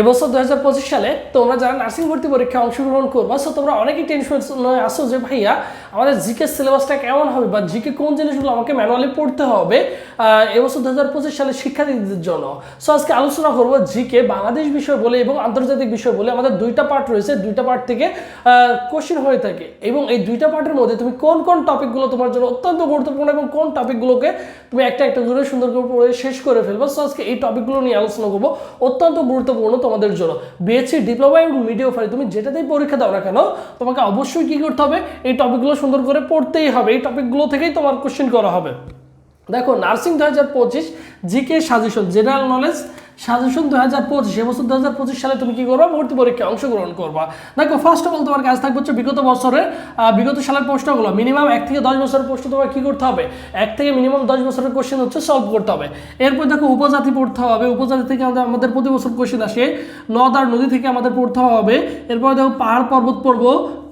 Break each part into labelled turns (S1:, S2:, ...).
S1: এবছর দু হাজার পঁচিশ সালে তোমরা যারা নার্সিং ভর্তি পরীক্ষায় অংশগ্রহণ করবা সো তোমরা অনেকেই টেনশন আসো যে, ভাইয়া, আমাদের জিকে সিলেবাসটা কেমন হবে বা জিকে কোন জিনিসগুলো আমাকে ম্যানুয়ালি পড়তে হবে? এবছর দু হাজার পঁচিশ সালে শিক্ষার্থীদের জন্য। সো আজকে আলোচনা করব জিকে বাংলাদেশ বিষয় বলে এবং আন্তর্জাতিক বিষয় বলে। আমাদের দুইটা পার্ট রয়েছে, দুইটা পার্ট থেকে কোশ্চেন হয়ে থাকে। এবং এই দুইটা পার্টের মধ্যে তুমি কোন কোন টপিকগুলো তোমার জন্য অত্যন্ত গুরুত্বপূর্ণ এবং কোন টপিকগুলোকে তুমি একটা একটা করে সুন্দর করে শেষ করে ফেলব। সো আজকে এই টপিকগুলো নিয়ে আলোচনা করব। অত্যন্ত গুরুত্বপূর্ণ। তোমাদের জন্য। বিএসসি ডিপ্লোমা এবং মিডিয়া ফারি তুমি যেটাতেই পরীক্ষা দাও না কেন, তোমাকে অবশ্যই কী করতে হবে? এই টপিকগুলো সুন্দর করে পড়তেই হবে। এই টপিকগুলো থেকেই তোমার কোশ্চেন করা হবে। দেখো নার্সিং দু হাজার পঁচিশ GK suggestion general knowledge suggestion দু হাজার পঁচিশ এবছর দু হাজার পঁচিশ সালে তুমি কি করবা? ভর্তি পরীক্ষায় অংশগ্রহণ করবা। দেখো ফার্স্ট অফ অল তোমার কাজ থাকবে হচ্ছে বিগত বছরের আহ, বিগত সালের প্রশ্নগুলো মিনিমাম এক থেকে দশ বছরের প্রশ্ন তোমার কি করতে হবে? এক থেকে মিনিমাম দশ বছরের কোশ্চেন হচ্ছে সলভ করতে হবে। এরপর দেখো উপজাতি পড়তে হবে উপজাতি থেকে আমাদের আমাদের প্রতি বছর কোশ্চেন আসে। নদ আর নদী থেকে আমাদের পড়তে হবে। এরপর দেখো পাহাড় পর্বত পড়ব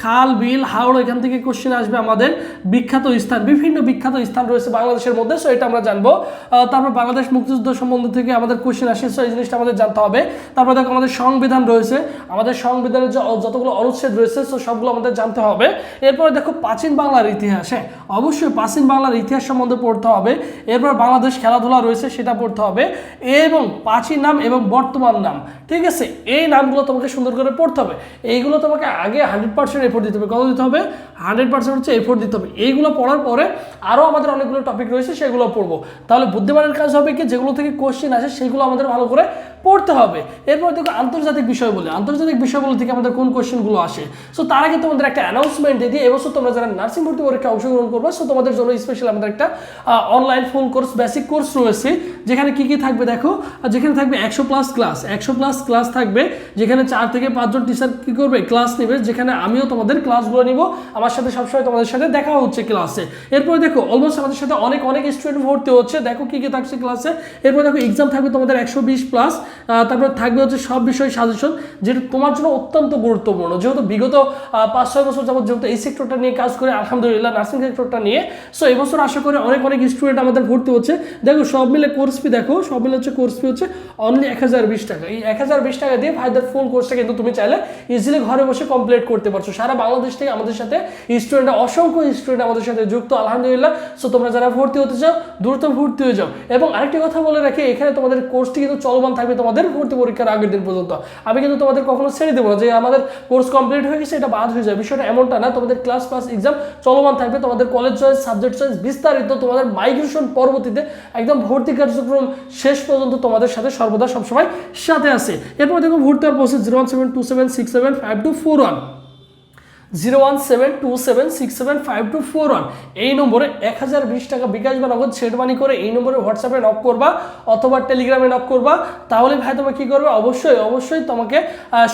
S1: খাল, বিল, হাওড়, এখান থেকে কোশ্চেন আসবে আমাদের বিখ্যাত স্থান, বিভিন্ন বিখ্যাত স্থান রয়েছে বাংলাদেশের মধ্যে সো এটা আমরা জানব। তারপর বাংলাদেশ মুক্তিযুদ্ধ সম্বন্ধে থেকে আমাদের কোশ্চেন আসে সো এই জিনিসটা আমাদের জানতে হবে। তারপর দেখো আমাদের সংবিধান রয়েছে, আমাদের সংবিধানের যে যতগুলো অনুচ্ছেদ রয়েছে সো সবগুলো আমাদের জানতে হবে। এরপরে দেখো প্রাচীন বাংলার ইতিহাস হ্যাঁ অবশ্যই প্রাচীন বাংলার ইতিহাস সম্বন্ধে পড়তে হবে। এরপর বাংলাদেশ খেলাধুলা রয়েছে, সেটা পড়তে হবে। এবং প্রাচীন নাম এবং বর্তমান নাম, ঠিক আছে? এই নামগুলো তোমাকে সুন্দর করে পড়তে হবে। এইগুলো তোমাকে আগে হান্ড্রেড পার্সেন্ট এফোর্ট দিতে হবে। কত দিতে হবে? হান্ড্রেড পার্সেন্ট হচ্ছে এফোর্ট দিতে হবে। এইগুলো পড়ার পরে আরও আমাদের অনেকগুলো টপিক রয়েছে, সেগুলো পড়ব। তাহলে বুদ্ধিমানের কাজ হবে কি? যেগুলো থেকে কোশ্চেন আছে সেগুলো আমাদের ভালো করে পড়তে হবে। এরপর দেখো আন্তর্জাতিক বিষয় বলে। আন্তর্জাতিক বিষয়গুলো থেকে আমাদের কোন কোশ্চেনগুলো আসে? সো তার আগে তোমাদের একটা অ্যানাউন্সমেন্ট দিয়ে এবছর তোমরা যারা নার্সিং ভর্তি পরীক্ষা অংশগ্রহণ করবে সো তোমাদের জন্য স্পেশাল আমাদের একটা online full course basic course রয়েছে। যেখানে কি কি থাকবে দেখো? যেখানে থাকবে একশো প্লাস ক্লাস একশো প্লাস ক্লাস থাকবে, যেখানে চার থেকে পাঁচজন টিচার কি করবে? ক্লাস নেবে। যেখানে আমিও তোমাদের ক্লাসগুলো নিব। আমার সাথে সবসময় তোমাদের সাথে দেখা হচ্ছে ক্লাসে এরপরে দেখো অলমোস্ট আমাদের সাথে অনেক অনেক স্টুডেন্ট ভর্তি হচ্ছে। দেখো কি কি থাকছে ক্লাসে এরপর দেখো এক্সাম থাকবে তোমাদের একশো বিশ প্লাস তারপর থাকবে হচ্ছে সব বিষয় সাজেশন যেটা তোমার জন্য অত্যন্ত গুরুত্বপূর্ণ। যেহেতু বিগত পাঁচ, ছয় বছর যাবত যেহেতু এই সেক্টরটা নিয়ে কাজ করে, আলহামদুলিল্লাহ নার্সিং সেক্টরটা নিয়ে সো এবছর আশা করি অনেক অনেক স্টুডেন্ট আমাদের ভর্তি হচ্ছে। দেখো, সব মিলে কোর্স ফি দেখো, সব মিলে হচ্ছে কোর্স ফি হচ্ছে অনলি এক হাজার বিশ টাকা। এই এক হাজার বিশ টাকা দিয়ে ভাইদের ফুল কোর্সটা কিন্তু তুমি চাইলে ইজিলি ঘরে বসে কমপ্লিট করতে পারছ। সারা বাংলাদেশ থেকে আমাদের সাথে স্টুডেন্ট অসংখ্য স্টুডেন্ট আমাদের সাথে যুক্ত, আলহামদুলিল্লাহ। সো তোমরা যারা ভর্তি হতে চাও, দ্রুত ভর্তি হয়ে যাও। এবং আরেকটি কথা বলে রাখি, এখানে তোমাদের কোর্সটি কিন্তু চলমান থাকবে তোমাদের ভর্তি পরীক্ষার আগের দিন পর্যন্ত। আমি কিন্তু তোমাদের কখনো ছেড়ে দেবো না যে আমাদের কোর্স কমপ্লিট হয়ে গেছে, এটা বাদ হয়ে যায়। বিষয়টা এমনটা না, তোমাদের ক্লাস ক্লাস এক্সাম চলমান থাকবে, তোমাদের কলেজ চয়েস সাবজেক্ট চয়েস বিস্তারিত তোমাদের মাইগ্রেশন পরবর্তীতে একদম ভর্তি কার্যক্রম শেষ পর্যন্ত তোমাদের সাথে সর্বদা সবসময় সাথে আছে। এরপর দেখো ভর্তি হওয়ার process zero one seven two seven six seven five two four one zero one seven two seven six seven five two four one. এই নম্বরে এক হাজার বিশ টাকা বিকাশ বা নগদ সেট মানি করে এই নম্বরে হোয়াটসঅ্যাপে নক করবা অথবা টেলিগ্রামে নক করবা। তাহলে ভাই তোমাকে কী করবে? অবশ্যই অবশ্যই তোমাকে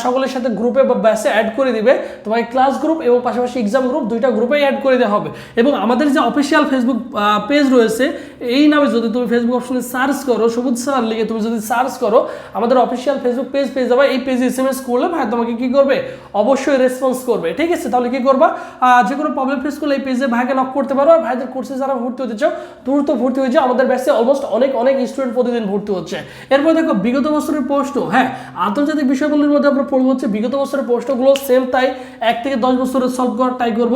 S1: সকলের সাথে গ্রুপে বা ব্যাসে অ্যাড করে দিবে। তোমাকে ক্লাস গ্রুপ এবং পাশাপাশি এক্সাম গ্রুপ দুইটা গ্রুপেই অ্যাড করে দেওয়া হবে। এবং আমাদের যে অফিসিয়াল ফেসবুক পেজ রয়েছে, এই নামে যদি তুমি ফেসবুক অপশনে সার্চ করো, সবুজ স্যার লিখে তুমি যদি সার্চ করো, আমাদের অফিসিয়াল ফেসবুক পেজ পেয়ে যাবে। এই পেজে এস এম এস করলে ভাই তোমাকে কী করবে? অবশ্যই রেসপন্স করবে। ঠিক আছে? তাহলে কি করবা? যে কোনো প্রবলেম ফেস করলে এই পেজে ভাইকে নক করতে পারো। আর ভাইদের কোর্সে যারা ভর্তি হতে চাও, দ্রুত ভর্তি হয়ে যাও। আমাদের ব্যাচে অলমোস্ট অনেক অনেক স্টুডেন্ট প্রতিদিন ভর্তি হচ্ছে। এরপর দেখো, বিগত বছরের প্রশ্ন হ্যাঁ আন্তর্জাতিক বিষয়গুলির মধ্যে আমরা পড়ব হচ্ছে বিগত বছরের প্রশ্নগুলো সেম তাই এক থেকে দশ বছরের সলভ করার ট্রাই করব।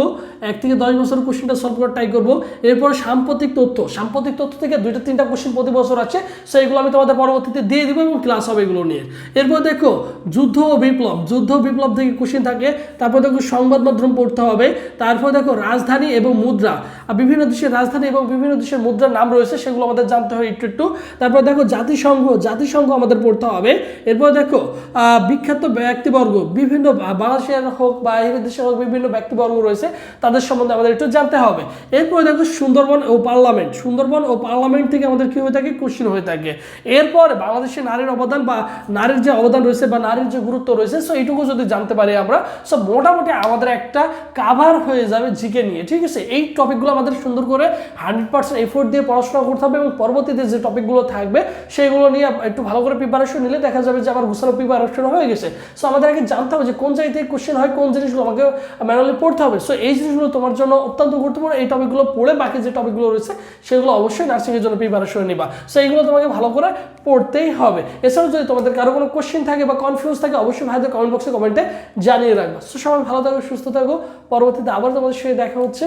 S1: এক থেকে দশ বছরের কোশ্চেনটা সলভ করার ট্রাই করব। এরপর সাম্প্রতিক তথ্য সাম্প্রতিক তথ্য থেকে দুইটা, তিনটা কোশ্চেন প্রতি বছর আছে। সো এগুলো আমি তোমাদের পরবর্তীতে দিয়ে দিব এবং ক্লাস হবে এগুলো নিয়ে। এরপর দেখো, যুদ্ধ ও বিপ্লব, যুদ্ধ বিপ্লব থেকে কোশ্চেন থাকে। তারপর দেখো সংবাদ মাধ্যম পড়তে হবে। তারপর দেখো রাজধানী এবং মুদ্রা বিভিন্ন দেশের রাজধানী এবং বিভিন্ন দেশের মুদ্রার নাম রয়েছে, সেগুলো আমাদের জানতে হয় একটু একটু। তারপর দেখো জাতিসংঘ জাতিসংঘ আমাদের পড়তে হবে। এরপর দেখো বিখ্যাত ব্যক্তিবর্গ, বিভিন্ন বাংলাদেশের হোক বা এই দেশের হোক বিভিন্ন ব্যক্তিবর্গ রয়েছে, তাদের সম্বন্ধে আমাদের একটু জানতে হবে। এরপর দেখো সুন্দরবন ও পার্লামেন্ট, সুন্দরবন ও পার্লামেন্ট থেকে আমাদের কি হয়ে থাকে? কোশ্চেন হয়ে থাকে। এরপর বাংলাদেশে নারীর অবদান বা নারীর যে অবদান রয়েছে বা নারীর যে গুরুত্ব রয়েছে সো এইটুকু যদি জানতে পারি আমরা সো মোটামুটি আমাদের আমাদের একটা কাভার হয়ে যাবে জিকে নিয়ে, ঠিক আছে? এই টপিকগুলো আমাদের সুন্দর করে হান্ড্রেড পার্সেন্ট এফোর্ট দিয়ে পড়াশোনা করতে হবে এবং পরবর্তীতে যে টপিকগুলো থাকবে, সেগুলো নিয়ে একটু ভালো করে প্রিপারেশন নিলে দেখা যাবে যে আমার গুছানো প্রিপারেশন হয়ে গেছে। সো আমাদের আগে জানতে হবে যে কোন জায়গা থেকে কোশ্চেন হয়, কোন জিনিসগুলো আমাকে ম্যানুয়ালি পড়তে হবে। সো এই জিনিসগুলো তোমার জন্য অত্যন্ত গুরুত্বপূর্ণ। এই টপিকগুলো পড়ে বাকি যে টপিকগুলো রয়েছে, সেগুলো অবশ্যই নার্সিংয়ের জন্য প্রিপারেশন নিবা। সো এইগুলো তোমাকে ভালো করে পড়তেই হবে। এছাড়াও যদি তোমাদের কারও কোনো কোশ্চেন থাকে বা কনফিউজ থাকে, অবশ্যই ভাইদের কমেন্ট বক্সে কমেন্টে জানিয়ে রাখবা। সো সবাই ভালো থাকো সুস্থ থাকো। পরবর্তীতে আবার তোমাদের সঙ্গে দেখা হচ্ছে।